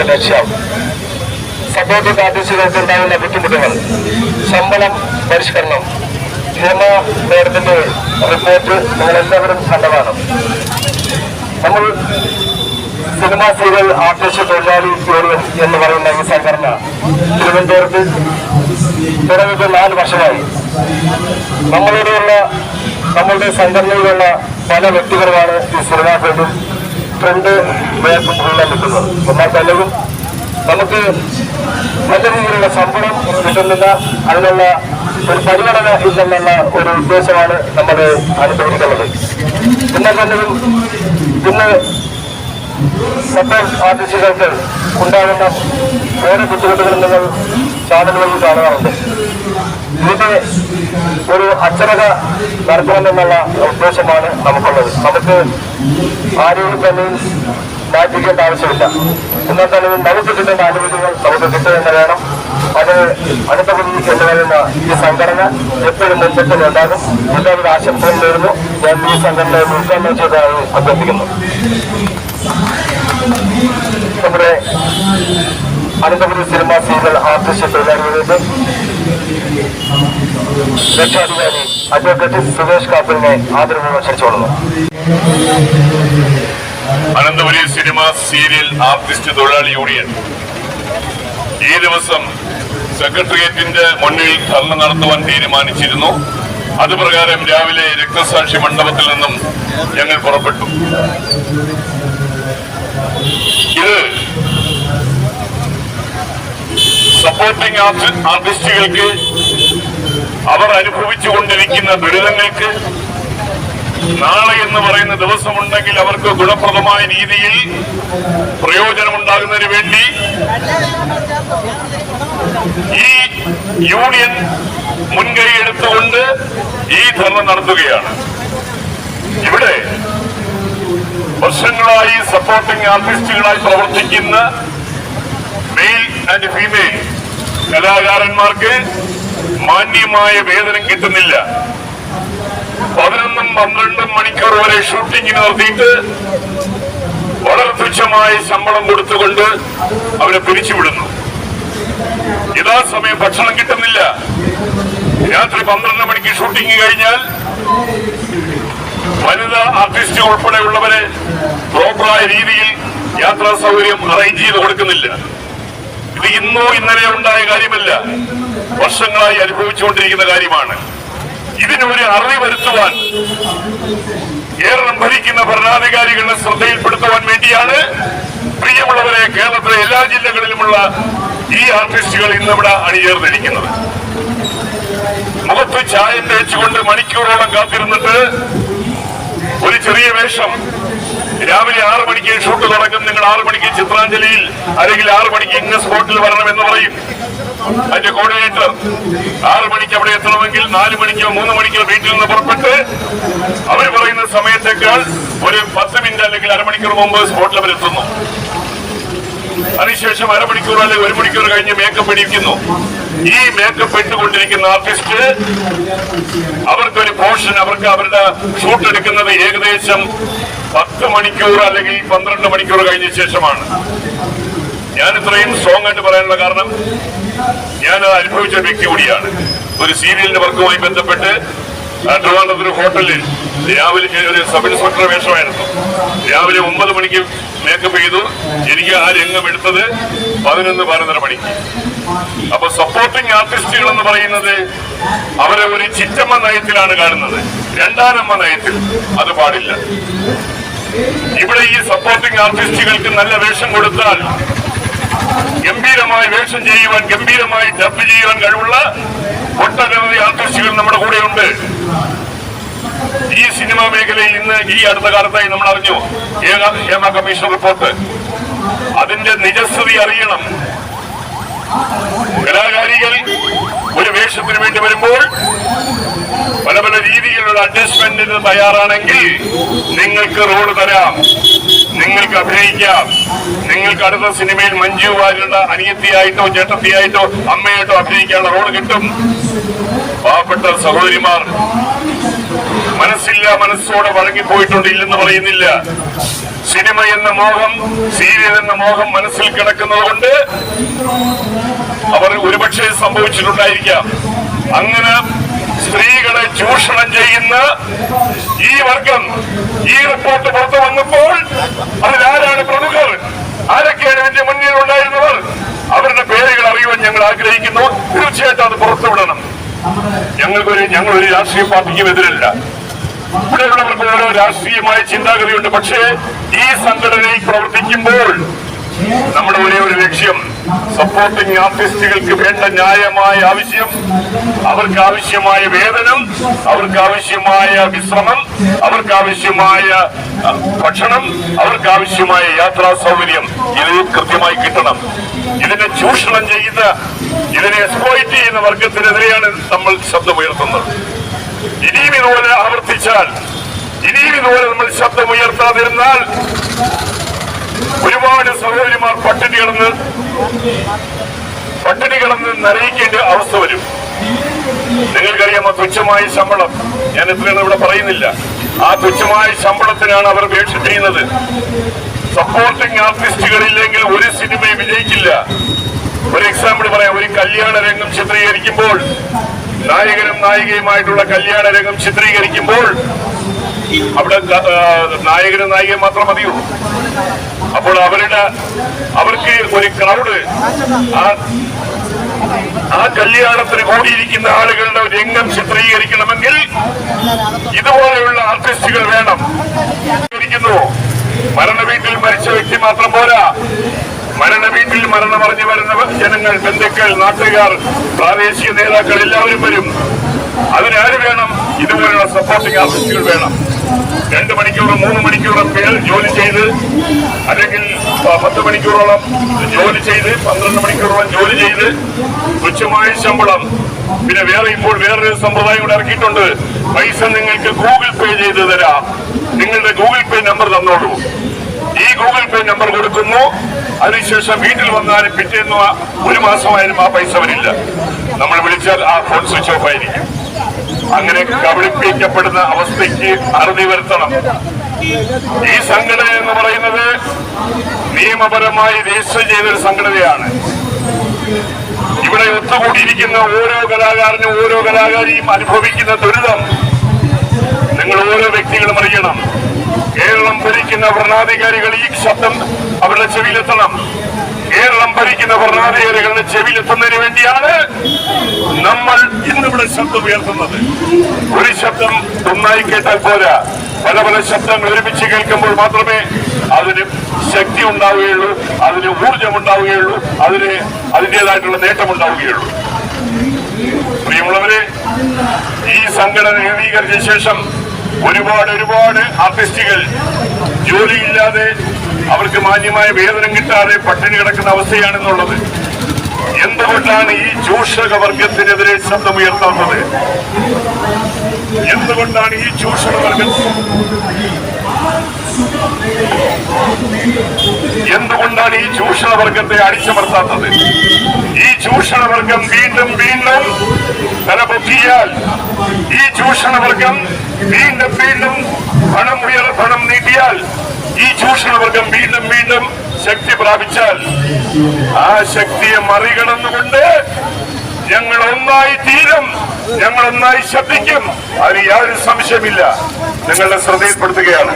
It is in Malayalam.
ഉദ്ദേശിച്ച ലക്ഷ്യം സപ്പോർട്ട് ആർട്ടിസ്റ്റുകൾക്ക് ഉണ്ടാകുന്ന ബുദ്ധിമുട്ടുകൾ. ശമ്പളം പരിഷ്കരണം. നിയമ നേരത്തിന്റെ റിപ്പോർട്ട് നമ്മളെല്ലാവരും കണ്ടതാണ്. നമ്മൾ സിനിമ സീരിയൽ ആർട്ടിസ്റ്റ് തൊഴിലാളി യൂണിയൻ എന്ന് പറയുന്ന ഈ സംഘടന തിരുവനന്തപുരത്ത് തുടങ്ങിയിട്ട് നാല് വർഷമായി. നമ്മളോടുള്ള നമ്മളുടെ സംഘടനയിലുള്ള പല വ്യക്തികളുമാണ് ഈ സിനിമാ ഫീൽഡിൽ ട്രെൻഡ് മേഖല കിട്ടുന്നത്. എന്നാൽ പലരും നമുക്ക് നല്ല രീതിയിലുള്ള ശമ്പളം കിട്ടുന്നില്ല. അതിനുള്ള ഒരു പരിഗണന ഇല്ലെന്നുള്ള ഒരു ഉദ്ദേശമാണ് നമ്മൾ അനുഭവിക്കുന്നത്. എന്നാൽ തന്നെയും ഇന്ന് സപ്പോർട്ട് ആർട്ടിസ്റ്റുകൾക്ക് ഉണ്ടാകുന്ന വേറെ ബുദ്ധിമുട്ടുകൾ നിങ്ങൾ ചാനൽ വഴി കാണാറുണ്ട് ഇതിന്റെ ഒരു അച്ചടക നടത്തണമെന്നുള്ള ഉദ്ദേശമാണ് നമുക്കുള്ളത്. നമുക്ക് ആരെയും തന്നെ മാറ്റിക്കേണ്ട ആവശ്യമില്ല. എന്നാൽ തന്നെ നമുക്ക് കിട്ടേണ്ട അനുമതികൾ നമുക്ക് കിട്ടുക എന്ന് വേണം. അത് അടുത്ത പതി എന്ന് പറയുന്ന ഈ സംഘടന എപ്പോഴും മുൻപത്തിൽ ഉണ്ടാകും. എല്ലാവരും ആശംസകൾ നേരുന്നു. ഞാൻ ഈ സംഘടനയെ ഉദ്ഘാടനം ചെയ്തതായി അഭ്യർത്ഥിക്കുന്നു. നമ്മുടെ അനന്തപുരി സിനിമ സീരിയൽ ആർട്ടിസ്റ്റ് തൊഴിലാളികളുടെ രക്ഷാധികാരി അഡ്വക്കേറ്റ് സുരേഷ് കാപ്പിലിനെ ആദരവ് ക്ഷണിച്ചുകൊള്ളുന്നു. അനന്തപുരി സിനിമ സീരിയൽ ആർട്ടിസ്റ്റ് തൊഴിലാളി യൂണിയൻ. ഈ ദിവസം സെക്രട്ടേറിയറ്റിന്റെ മുന്നിൽ ധർണ നടത്തുവാൻ തീരുമാനിച്ചിരുന്നു. അതുപ്രകാരം രാവിലെ രക്തസാക്ഷി മണ്ഡപത്തിൽ നിന്നും ഞങ്ങൾ പുറപ്പെട്ടു. ഇത് സപ്പോർട്ടിംഗ് ആർട്ടിസ്റ്റുകൾക്ക് അവർ അനുഭവിച്ചുകൊണ്ടിരിക്കുന്ന ദുരിതങ്ങൾക്ക് നാളെ എന്ന് പറയുന്ന ദിവസമുണ്ടെങ്കിൽ അവർക്ക് ഗുണപ്രദമായ രീതിയിൽ പ്രയോജനമുണ്ടാകുന്നതിന് വേണ്ടി ഈ യൂണിയൻ മുൻകൈ എടുത്തുകൊണ്ട് ഈ ധർമ്മം നടത്തുകയാണ്. ഇവിടെ വർഷങ്ങളായി സപ്പോർട്ടിംഗ് ആർട്ടിസ്റ്റുകളായി പ്രവർത്തിക്കുന്ന മെയിൽ ആൻഡ് ഫീമെയിൽ കലാകാരന്മാർക്ക് മാന്യമായ വേതനം കിട്ടുന്നില്ല. പതിനൊന്നും പന്ത്രണ്ടും മണിക്കൂർ വരെ ഷൂട്ടിംഗ് നടത്തിയിട്ട് വളരെ തുച്ഛമായ ശമ്പളം കൊടുത്തുകൊണ്ട് അവരെ പിരിച്ചുവിടുന്നു. യഥാസമയം ഭക്ഷണം കിട്ടുന്നില്ല. രാത്രി പന്ത്രണ്ട് മണിക്ക് ഷൂട്ടിംഗ് കഴിഞ്ഞാൽ വനിതാ ആർട്ടിസ്റ്റ് ഉൾപ്പെടെയുള്ളവരെ പ്രോപ്പറായ രീതിയിൽ യാത്രാ സൗകര്യം അറേഞ്ച് ചെയ്ത് കൊടുക്കുന്നില്ല. ഇത് ഇന്നോ ഇന്നലെ ഉണ്ടായ കാര്യമല്ല. വർഷങ്ങളായി അനുഭവിച്ചുകൊണ്ടിരിക്കുന്ന കാര്യമാണ്. ഇതിനൊരു അറിവ് വരുത്തുവാൻ കേരളം ഭരിക്കുന്ന ഭരണാധികാരികളുടെ ശ്രദ്ധയിൽപ്പെടുത്തുവാൻ വേണ്ടിയാണ് പ്രിയമുള്ളവരെ കേരളത്തിലെ എല്ലാ ജില്ലകളിലുമുള്ള ഈ ഇന്ന് ഇന്നിവിടെ അണിചേർന്നിരിക്കുന്നത്. മുഖത്ത് ചായ തേച്ചുകൊണ്ട് മണിക്കൂറോളം കാത്തിരുന്നിട്ട് ഒരു ചെറിയ വേഷം. രാവിലെ ആറു മണിക്ക് ഷൂട്ട് തുടങ്ങും. നിങ്ങൾ ആറു മണിക്ക് ചിത്രാഞ്ജലിയിൽ അല്ലെങ്കിൽ ആറു മണിക്ക് ഇന്ന സ്പോട്ടിൽ വരണം എന്ന് പറയും. അതിന്റെ കോർഡിനേറ്റർ ആറു മണിക്ക് അവിടെ എത്തണമെങ്കിൽ നാല് മണിക്കോ മൂന്ന് മണിക്കോ വീട്ടിൽ നിന്ന് പുറപ്പെട്ട് അവർ പറയുന്ന സമയത്തേക്കാൾ ഒരു പത്ത് മിനിറ്റ് അല്ലെങ്കിൽ അരമണിക്കൂർ മുമ്പ് സ്പോട്ടിൽ അവർ എത്തുന്നു അതിനുശേഷം അരമണിക്കൂർ അല്ലെങ്കിൽ ഒരു മണിക്കൂർ കഴിഞ്ഞ് മേക്കപ്പ് ഇടിക്കുന്നു. ഈ മേക്കപ്പ് ഇട്ടുകൊണ്ടിരിക്കുന്ന ആർട്ടിസ്റ്റ് അവർക്കൊരു പോർഷൻ അവർക്ക് അവരുടെ ഷൂട്ട് എടുക്കുന്നത് ഏകദേശം പത്ത് മണിക്കൂർ അല്ലെങ്കിൽ പന്ത്രണ്ട് മണിക്കൂർ കഴിഞ്ഞ ശേഷമാണ്. ഞാൻ ഇത്രയും സ്ട്രോങ് ആയിട്ട് പറയാനുള്ള കാരണം ഞാൻ അനുഭവിച്ച വ്യക്തി കൂടിയാണ്. ഒരു സീരിയലിന്റെ വർക്കുമായി ബന്ധപ്പെട്ട് ആ, ട്രിവാൻഡ്രത്ത് ഒരു ഹോട്ടലിൽ രാവിലെ ഒരു സബ് ഇൻസ്പെക്ടർ വേഷമായിരുന്നു. രാവിലെ ഒമ്പത് മണിക്ക് മേക്കപ്പ് ചെയ്തു. എനിക്ക് ആ രംഗം എടുത്തത് പതിനൊന്ന് പതിനൊന്നര മണിക്ക്. അപ്പൊ സപ്പോർട്ടിംഗ് ആർട്ടിസ്റ്റുകൾ എന്ന് പറയുന്നത് അവരെ ഒരു ചിറ്റമ്മ നയത്തിലാണ് കാണുന്നത്. രണ്ടാനമ്മ നയത്തിൽ അത് പാടില്ല. ഇവിടെ ഈ സപ്പോർട്ടിംഗ് ആർട്ടിസ്റ്റുകൾക്ക് നല്ല വേഷം കൊടുത്താൽ ഗംഭീരമായി വേഷം ചെയ്യുവാൻ ഗംഭീരമായി ഡബ് ചെയ്യുവാൻ കഴിവുള്ള ഒട്ടനവധി ആർട്ടിസ്റ്റുകൾ നമ്മുടെ കൂടെയുണ്ട്. ഈ സിനിമാ മേഖലയിൽ ഇന്ന് ഈ അടുത്ത കാലത്തായി നമ്മൾ അറിഞ്ഞു? Hema commission report. അതിന്റെ നിജസ്ഥിതി അറിയണം. കലാകാരികൾ ഒരു വേഷത്തിന് വേണ്ടി വരുമ്പോൾ പല പല രീതിയിലുള്ള അഡ്ജസ്റ്റ്മെന്റിന് തയ്യാറാണെങ്കിൽ നിങ്ങൾക്ക് റോൾ തരാം. നിങ്ങൾക്ക് അഭിനയിക്കാം. നിങ്ങൾക്ക് അടുത്ത സിനിമയിൽ മഞ്ജു വാര്യരുടെ അനിയത്തിയായിട്ടോ ചേട്ടത്തിയായിട്ടോ അമ്മയായിട്ടോ അഭിനയിക്കാനുള്ള റോൾ കിട്ടും. പാവപ്പെട്ട സഹോദരിമാർ മനസ്സില്ല മനസ്സോടെ വഴങ്ങിപ്പോയിട്ടുണ്ട് ഇല്ലെന്ന് പറയുന്നില്ല. സിനിമ എന്ന മോഹം സീരിയൽ എന്ന മോഹം മനസ്സിൽ കിടക്കുന്നത് കൊണ്ട് അവർ ഒരുപക്ഷെ സംഭവിച്ചിട്ടുണ്ടായിരിക്കാം. അങ്ങനെ സ്ത്രീകളെ ചൂഷണം ചെയ്യുന്ന ഈ വർഗം ഈ റിപ്പോർട്ട് പുറത്തു വന്നപ്പോൾ അതിലാരാണ് പ്രമുഖർ? ആരൊക്കെയാണ് ഇതിന്റെ മുന്നിൽ ഉണ്ടായിരുന്നവർ അവരുടെ പേരുകൾ അറിയുവാൻ ഞങ്ങൾ ആഗ്രഹിക്കുന്നു. തീർച്ചയായിട്ടും അത് പുറത്തുവിടണം. ഞങ്ങൾക്കൊരു ഒരു രാഷ്ട്രീയ പാർട്ടിക്കും എതിരല്ല. ഇവിടെയുള്ളവർക്ക് ഓരോ രാഷ്ട്രീയമായ ചിന്താഗതിയുണ്ട്. പക്ഷേ ഈ സംഘടനയിൽ പ്രവർത്തിക്കുമ്പോൾ നമ്മുടെ ഒരേ ഒരു ലക്ഷ്യം സപ്പോർട്ടിംഗ് ആർട്ടിസ്റ്റുകൾക്ക് വേണ്ട ന്യായമായ ആവശ്യം അവർക്ക് ആവശ്യമായ വേതനം അവർക്ക് ആവശ്യമായ വിശ്രമം അവർക്ക് ആവശ്യമായ ഭക്ഷണം അവർക്ക് ആവശ്യമായ യാത്രാ സൗകര്യം ഇത് കൃത്യമായി കിട്ടണം. ഇതിനെ ചൂഷണം ചെയ്യുന്ന ഇതിനെ എക്സ്പ്ലോയിറ്റ് ചെയ്യുന്ന വർഗത്തിനെതിരെയാണ് നമ്മൾ ശബ്ദമുയർത്തുന്നത്. ഇനിയും ഇതുപോലെ ആവർത്തിച്ചാൽ ഇനിയും ഇതുപോലെ നമ്മൾ ശബ്ദമുയർത്താതിരുന്നാൽ ഒരുപാട് സഹോദരിമാർ പട്ടിണി കിടന്ന് പട്ടിണി കിടന്ന് നരയിക്കേണ്ട അവസ്ഥ വരും. നിങ്ങൾക്കറിയാമോ തുച്ഛമായ ശമ്പളം? ഞാൻ എത്രയാണ് ഇവിടെ പറയുന്നില്ല. ആ തുച്ഛമായ ശമ്പളത്തിനാണ് അവർ അപേക്ഷ ചെയ്യുന്നത്. സപ്പോർട്ടിംഗ് ആർട്ടിസ്റ്റുകളില്ലെങ്കിൽ ഒരു സിനിമയും വിജയിക്കില്ല. ഒരു എക്സാമ്പിൾ കല്യാണ രംഗം ചിത്രീകരിക്കുമ്പോൾ നായകനും നായികയുമായിട്ടുള്ള കല്യാണ രംഗം ചിത്രീകരിക്കുമ്പോൾ അവിടെ നായകനും നായികയും മാത്രം മതിയുള്ളൂ അപ്പോൾ അവരുടെ അവർക്ക് ഒരു ക്രൗഡ് ആ ആ കല്യാണത്തിന് കൂടിയിരിക്കുന്ന ആളുകളുടെ രംഗം ചിത്രീകരിക്കണമെങ്കിൽ ഇതുപോലെയുള്ള ആർട്ടിസ്റ്റുകൾ വേണം. മരണ വീട്ടിൽ മരിച്ച വ്യക്തി മാത്രം പോരാ. മരണ വീട്ടിൽ വരുന്നവർ വരുന്ന ജനങ്ങൾ ബന്ധുക്കൾ നാട്ടുകാർ പ്രാദേശിക നേതാക്കൾ എല്ലാവരും വരും. അതിനാര് വേണം? ഇതുപോലുള്ള സപ്പോർട്ടിംഗ് ആർട്ടിസ്റ്റുകൾ വേണം. രണ്ട് മണിക്കൂറും മൂന്ന് മണിക്കൂറും പേർ ജോലി ചെയ്ത് അല്ലെങ്കിൽ പത്ത് മണിക്കൂറോളം ജോലി ചെയ്ത് പന്ത്രണ്ട് മണിക്കൂറോളം ജോലി ചെയ്ത് തുച്ഛമായ ശമ്പളം. പിന്നെ വേറെ ഇപ്പോൾ വേറൊരു സമ്പ്രദായം കൂടെ ഇറക്കിയിട്ടുണ്ട്. പൈസ നിങ്ങൾക്ക് ഗൂഗിൾ പേ ചെയ്ത് തരാം. നിങ്ങളുടെ ഗൂഗിൾ പേ നമ്പർ തന്നോളൂ. ഈ ഗൂഗിൾ പേ നമ്പർ കൊടുക്കുന്നു. അതിനുശേഷം വീട്ടിൽ വന്നാലും പിറ്റേന്ന് ഒരു മാസമായാലും ആ പൈസ വരില്ല നമ്മൾ വിളിച്ചാൽ ആ ഫോൺ സ്വിച്ച് ഓഫ് ആയിരിക്കും. അങ്ങനെ കബളിപ്പിക്കപ്പെടുന്ന അവസ്ഥയ്ക്ക് അറുതി വരുത്തണം. ഈ സംഘടന എന്ന് പറയുന്നത് നിയമപരമായി രജിസ്റ്റർ ചെയ്തൊരു സംഘടനയാണ്. ഇവിടെ ഒത്തുകൂടിയിരിക്കുന്ന ഓരോ കലാകാരനും ഓരോ കലാകാരിയും അനുഭവിക്കുന്ന ദുരിതം നിങ്ങൾ ഓരോ വ്യക്തികളും അറിയണം. കേരളം ഭരിക്കുന്ന ഭരണാധികാരികൾ ഈ ശബ്ദം അവരുടെ ചെവിയിലെത്തണം. കേരളം ഭരിക്കുന്ന ഭരണാധികാരികളുടെ ചെവിയിലെത്തുന്നതിന് വേണ്ടിയാണ് നമ്മൾ ഇന്നിവിടെ ശബ്ദം ഉയർത്തുന്നത്. ഒരു ശബ്ദം ഒന്നായി കേട്ടാൽ പോരാ. പല പല ശബ്ദങ്ങൾ ഒരുമിച്ച് കേൾക്കുമ്പോൾ മാത്രമേ അതിന് ശക്തി ഉണ്ടാവുകയുള്ളൂ അതിന് ഊർജം ഉണ്ടാവുകയുള്ളൂ അതിന് അതിന്റെതായിട്ടുള്ള നേട്ടം ഉണ്ടാവുകയുള്ളൂ. പ്രിയമുള്ളവരെ ഈ സംഘടന രൂപീകരിച്ച ശേഷം ഒരുപാട് ഒരുപാട് ആർട്ടിസ്റ്റുകൾ ജോലിയില്ലാതെ അവർക്ക് മാന്യമായ വേതനം കിട്ടാതെ പട്ടിണി കിടക്കുന്ന അവസ്ഥയാണെന്നുള്ളത്. എന്തുകൊണ്ടാണ് ഈ ചൂഷക വർഗത്തിനെതിരെ ശബ്ദമുയർത്താത്തത്? എന്തുകൊണ്ടാണ് ഈ ചൂഷണ വർഗം? എന്തുകൊണ്ടാണ് ഈ ചൂഷണ വർഗത്തെ അടിച്ചമർത്താത്തത്? ഈ ചൂഷണ വർഗം വീണ്ടും വീണ്ടും തലപൊക്കിയാൽ ഈ ചൂഷണ വർഗം വീണ്ടും വീണ്ടും പണം ഉയർ പണം നീട്ടിയാൽ ഈ ചൂഷണ വർഗം വീണ്ടും വീണ്ടും ശക്തി പ്രാപിച്ചാൽ ആ ശക്തിയെ മറികടന്നുകൊണ്ട് ഞങ്ങൾ ഒന്നായി തീരും. ഞങ്ങൾ ഒന്നായി ശബ്ദിക്കും. അതിന് യാതൊരു സംശയമില്ല നിങ്ങളുടെ ശ്രദ്ധയിൽപ്പെടുത്തുകയാണ്.